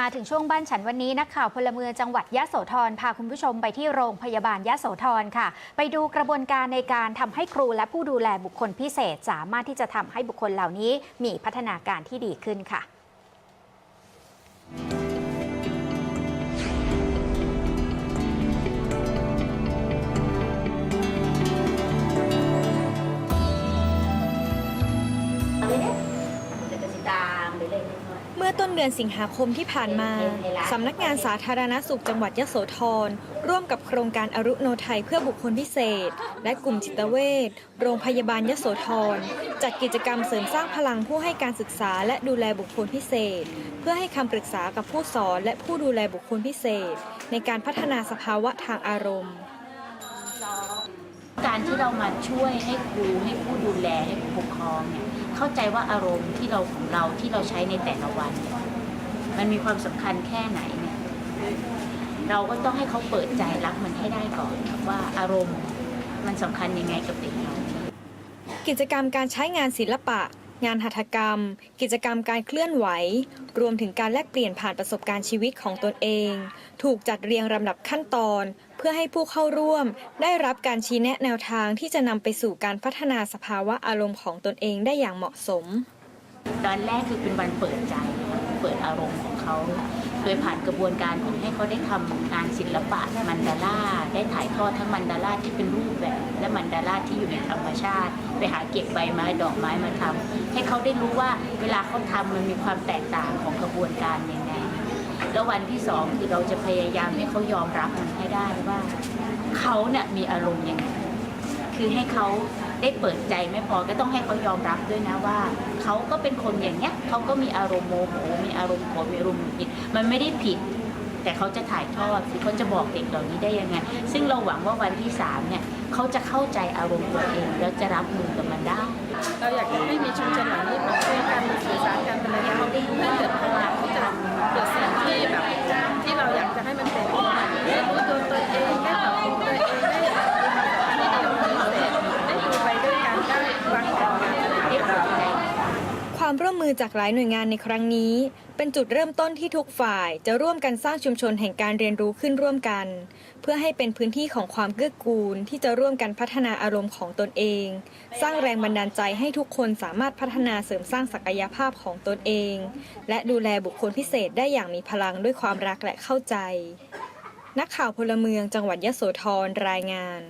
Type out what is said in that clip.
มาถึงช่วงบ้านฉันวันนี้นักข่าวพลเมืองจังหวัดยะโสธรพาคุณผู้ชมไปที่โรงพยาบาลยะโสธรค่ะ ไปดูกระบวนการในการทำให้ครูและผู้ดูแลบุคคลพิเศษ สามารถที่จะทำให้บุคคลเหล่านี้มีพัฒนาการที่ดีขึ้นค่ะเเมื่อต้นเดือนสิงหาคมที่ผ่านมา สำนักงานสาธารณสุขจังหวัดยโสธร ร่วมกับโครงการอรุโนไทยเพื่อบุคคลพิเศษ และกลุ่มจิตเวชโรงพยาบาลยโสธร จัดกิจกรรมเสริมสร้างพลังผู้ให้การศึกษาและดูแลบุคคลพิเศษ เพื่อให้คำปรึกษากับผู้สอนและผู้ดูแลบุคคลพิเศษ ในการพัฒนาสภาวะทางอารมณ์ การที่เรามาช่วยให้ครูให้ผู้ดูแลให้ผู้ปกครองเนี่ยเข้าใจว่าอารมณ์ที่เราของเราที่เราใช้ในแต่ละวันเนี่ยมันมีความสำคัญแค่ไหนเนี่ยเราก็ต้องให้เขาเปิดใจรับมันให้ได้ก่อนว่าอารมณ์มันสำคัญยังไงกับเด็กเรากิจกรรมการใช้งานศิลปะ งานหัตถกรรม กิจกรรมการเคลื่อนไหว รวมถึงการแลกเปลี่ยนผ่านประสบการณ์ชีวิตของตนเอง ถูกจัดเรียงลำดับขั้นตอน เพื่อให้ผู้เข้าร่วม ได้รับการชี้แนะแนวทางที่จะนำไปสู่การพัฒนาสภาวะอารมณ์ของตนเองได้อย่างเหมาะสม ตอนแรกคือเป็นวันเปิดใจเปิดอารมณ์ของเขาโดยผ่านกระบวนการของให้เขาได้ทำงานศิลปะมันดาร่าได้ถ่ายทอดทั้งมันดาร่าที่เป็นรูปแบบ และมันดาร่าที่อยู่ในธรรมชาติ ไปหาเก็บใบไม้ดอกไม้มาทำให้เขาได้รู้ว่าเวลาเขาทำมันมีความแตกต่างของกระบวนการยังไง แล้ววันที่สองคือเราจะพยายามให้เขายอมรับมันให้ได้ว่าเขาเนี่ยมีอารมณ์ยังไงคือให้เขาได้เปิดใจไม่พอก็ต้องให้เขายอมรับด้วยนะว่าเขาก็เป็นคนอย่างเนี้ยเขาก็มีอารมณ์โมโหมีอารมณ์โกรธมีอารมณ์หงุดหงิดมันไม่ได้ผิด แต่เขาจะถ่ายทอดคือเขาจะบอกเด็กเหล่านี้ได้ยังไง ซึ่งเราหวังว่าวันที่สามเนี่ยเขาจะเข้าใจอารมณ์ตัวเองแล้วจะรับมือกับ ความร่วมมือจากหลายหน่วยงานในครั้งนี้ เป็นจุดเริ่มต้นที่ทุกฝ่ายจะร่วมกันสร้างชุมชนแห่งการเรียนรู้ขึ้นร่วมกัน เพื่อให้เป็นพื้นที่ของความเกื้อกูลที่จะร่วมกันพัฒนาอารมณ์ของตนเอง สร้างแรงบันดาลใจให้ทุกคนสามารถพัฒนาเสริมสร้างศักยภาพของตนเอง และดูแลบุคคลพิเศษได้อย่างมีพลังด้วยความรักและเข้าใจ นักข่าวพลเมืองจังหวัดยะโสธรรายงาน